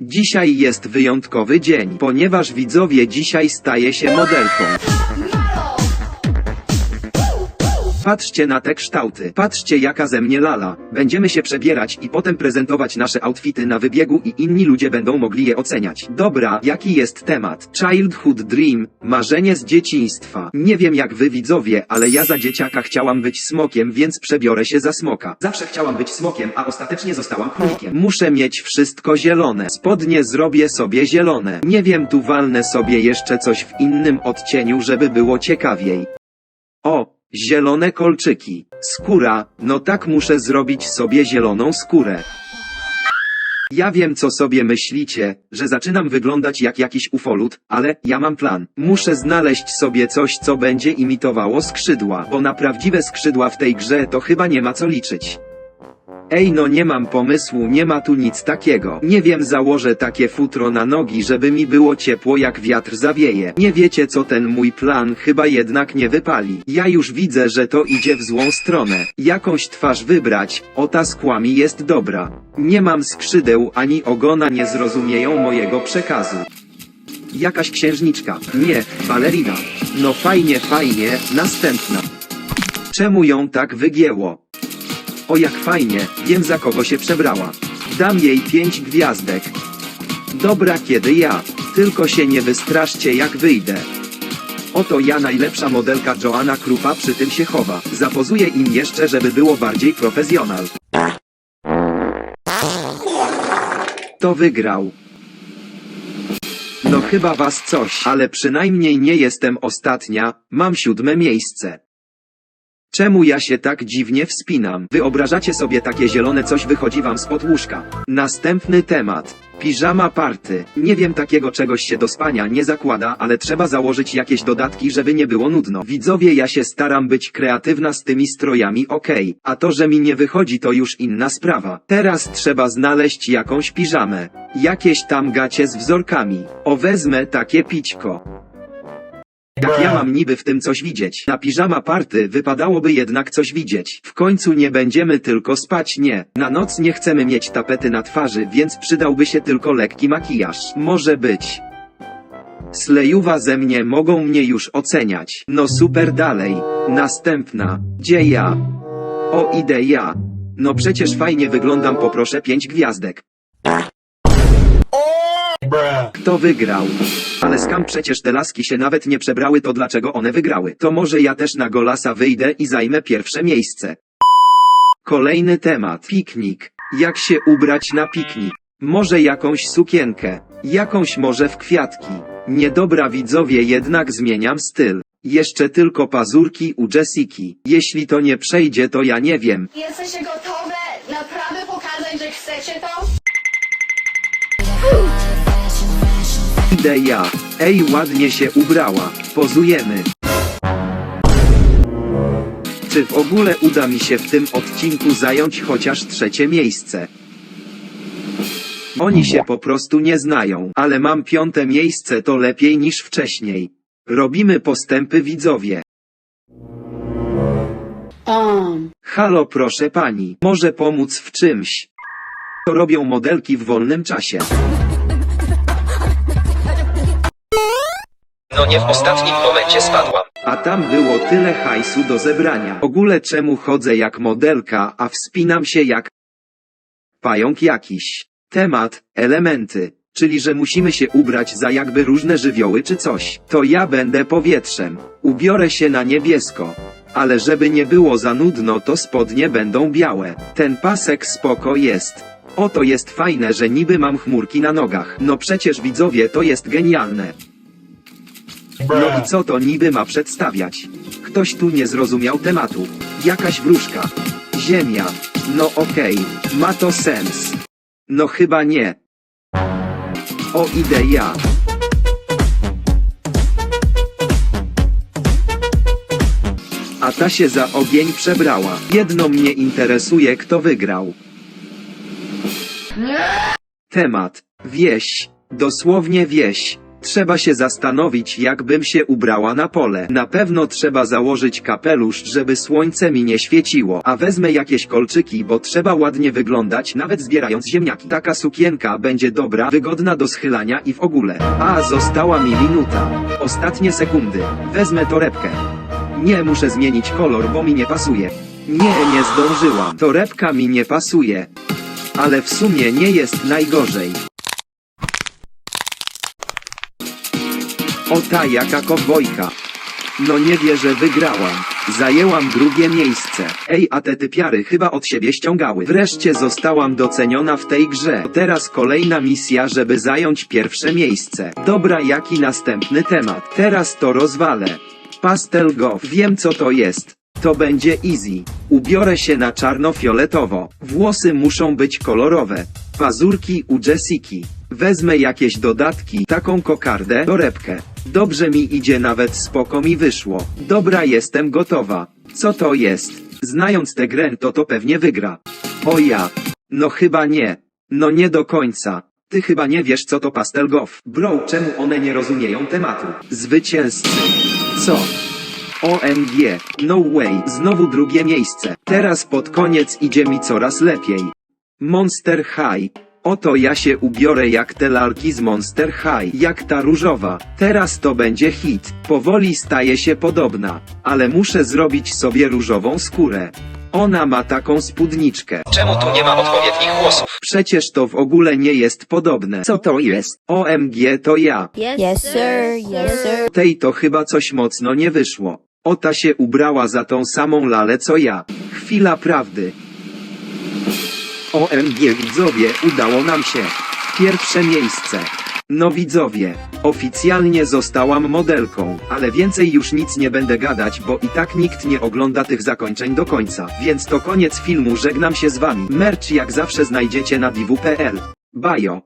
Dzisiaj jest wyjątkowy dzień, ponieważ widzowie dzisiaj staje się modelką. Patrzcie na te kształty. Patrzcie jaka ze mnie lala. Będziemy się przebierać i potem prezentować nasze outfity na wybiegu i inni ludzie będą mogli je oceniać. Dobra, jaki jest temat? Childhood Dream, marzenie z dzieciństwa. Nie wiem jak wy widzowie, ale ja za dzieciaka chciałam być smokiem, więc przebiorę się za smoka. Zawsze chciałam być smokiem, a ostatecznie zostałam królikiem. Muszę mieć wszystko zielone. Spodnie zrobię sobie zielone. Nie wiem, tu walnę sobie jeszcze coś w innym odcieniu, żeby było ciekawiej. O, zielone kolczyki. Skóra, no tak muszę zrobić sobie zieloną skórę. Ja wiem co sobie myślicie, że zaczynam wyglądać jak jakiś ufolut, ale ja mam plan. Muszę znaleźć sobie coś co będzie imitowało skrzydła, bo na prawdziwe skrzydła w tej grze to chyba nie ma co liczyć. Ej no nie mam pomysłu, nie ma tu nic takiego. Nie wiem, założę takie futro na nogi, żeby mi było ciepło jak wiatr zawieje. Nie wiecie co ten mój plan chyba jednak nie wypali. Ja już widzę, że to idzie w złą stronę. Jakąś twarz wybrać, o ta z kłami jest dobra. Nie mam skrzydeł ani ogona nie zrozumieją mojego przekazu. Jakaś księżniczka. Nie, balerina. No fajnie, fajnie, następna. Czemu ją tak wygięło? O jak fajnie, wiem za kogo się przebrała. Dam jej pięć gwiazdek. Dobra kiedy ja, tylko się nie wystraszcie jak wyjdę. Oto ja najlepsza modelka Joanna Krupa przy tym się chowa. Zapozuję im jeszcze żeby było bardziej profesjonal. To wygrał. No chyba was coś, ale przynajmniej nie jestem ostatnia, mam siódme miejsce. Czemu ja się tak dziwnie wspinam? Wyobrażacie sobie takie zielone coś wychodzi wam spod łóżka. Następny temat. Piżama party. Nie wiem takiego czegoś się do spania nie zakłada, ale trzeba założyć jakieś dodatki, żeby nie było nudno. Widzowie, ja się staram być kreatywna z tymi strojami, okej. A to, że mi nie wychodzi to już inna sprawa. Teraz trzeba znaleźć jakąś piżamę. Jakieś tam gacie z wzorkami. O wezmę takie pićko. Jak ja mam niby w tym coś widzieć? Na piżama party wypadałoby jednak coś widzieć. W końcu nie będziemy tylko spać, nie. Na noc nie chcemy mieć tapety na twarzy, więc przydałby się tylko lekki makijaż. Może być. Slejuwa ze mnie mogą mnie już oceniać. No super dalej. Następna. Gdzie ja? O idę ja. No przecież fajnie wyglądam poproszę pięć gwiazdek. Kto wygrał? Ale skam przecież te laski się nawet nie przebrały, to dlaczego one wygrały? To może ja też na golasa wyjdę i zajmę pierwsze miejsce. Kolejny temat. Piknik. Jak się ubrać na piknik? Może jakąś sukienkę. Jakąś może w kwiatki. Niedobra widzowie jednak zmieniam styl. Jeszcze tylko pazurki u Jessiki. Jeśli to nie przejdzie to ja nie wiem. Jesteście gotowe naprawdę pokazać, że chcecie to? Idę ja. Ej, ładnie się ubrała. Pozujemy. Czy w ogóle uda mi się w tym odcinku zająć chociaż trzecie miejsce? Oni się po prostu nie znają, ale mam piąte miejsce to lepiej niż wcześniej. Robimy postępy widzowie. Um. Halo proszę pani, może pomóc w czymś? To robią modelki w wolnym czasie. No nie w ostatnim momencie spadłam. A tam było tyle hajsu do zebrania. W ogóle czemu chodzę jak modelka, a wspinam się jak pająk jakiś. Temat, elementy. Czyli że musimy się ubrać za jakby różne żywioły czy coś. To ja będę powietrzem. Ubiorę się na niebiesko. Ale żeby nie było za nudno to spodnie będą białe. Ten pasek spoko jest. Oto jest fajne, że niby mam chmurki na nogach. No przecież widzowie to jest genialne. No i co to niby ma przedstawiać? Ktoś tu nie zrozumiał tematu. Jakaś wróżka. Ziemia. No okej, ma to sens. No chyba nie. O idę ja. A ta się za ogień przebrała. Jedno mnie interesuje kto wygrał. Temat. Wieś. Dosłownie wieś. Trzeba się zastanowić, jakbym się ubrała na pole. Na pewno trzeba założyć kapelusz, żeby słońce mi nie świeciło, a wezmę jakieś kolczyki, bo trzeba ładnie wyglądać, nawet zbierając ziemniaki. Taka sukienka będzie dobra, wygodna do schylania i w ogóle. A, została mi minuta. Ostatnie sekundy. Wezmę torebkę. Nie muszę zmienić kolor, bo mi nie pasuje. Nie, nie zdążyłam. Torebka mi nie pasuje. Ale w sumie nie jest najgorzej. O ta jaka kowbojka. No nie wierzę wygrałam. Zajęłam drugie miejsce. Ej, a te typiary chyba od siebie ściągały. Wreszcie zostałam doceniona w tej grze. Teraz kolejna misja, żeby zająć pierwsze miejsce. Dobra, jaki następny temat? Teraz to rozwalę. Pastel Goff. Wiem co to jest. To będzie easy. Ubiorę się na czarno-fioletowo. Włosy muszą być kolorowe. Pazurki u Jessiki. Wezmę jakieś dodatki, taką kokardę, torebkę. Dobrze mi idzie nawet spoko mi wyszło. Dobra jestem gotowa. Co to jest? Znając tę grę to to pewnie wygra. O ja. No chyba nie. No nie do końca. Ty chyba nie wiesz co to pastel goff. Bro, czemu one nie rozumieją tematu? Zwycięzcy. Co? OMG, no way, znowu drugie miejsce. Teraz pod koniec idzie mi coraz lepiej. Monster High. Oto ja się ubiorę jak te lalki z Monster High, jak ta różowa. Teraz to będzie hit. Powoli staje się podobna, ale muszę zrobić sobie różową skórę. Ona ma taką spódniczkę. Czemu tu nie ma odpowiednich głosów? Przecież to w ogóle nie jest podobne. Co to jest? OMG to ja. Yes, sir. Yes, sir. Tej to chyba coś mocno nie wyszło. Ota się ubrała za tą samą lalę co ja. Chwila prawdy. OMG widzowie, udało nam się. Pierwsze miejsce. No widzowie, oficjalnie zostałam modelką, ale więcej już nic nie będę gadać, bo i tak nikt nie ogląda tych zakończeń do końca. Więc to koniec filmu, żegnam się z wami. Merch jak zawsze znajdziecie na diwu.pl. Bajo.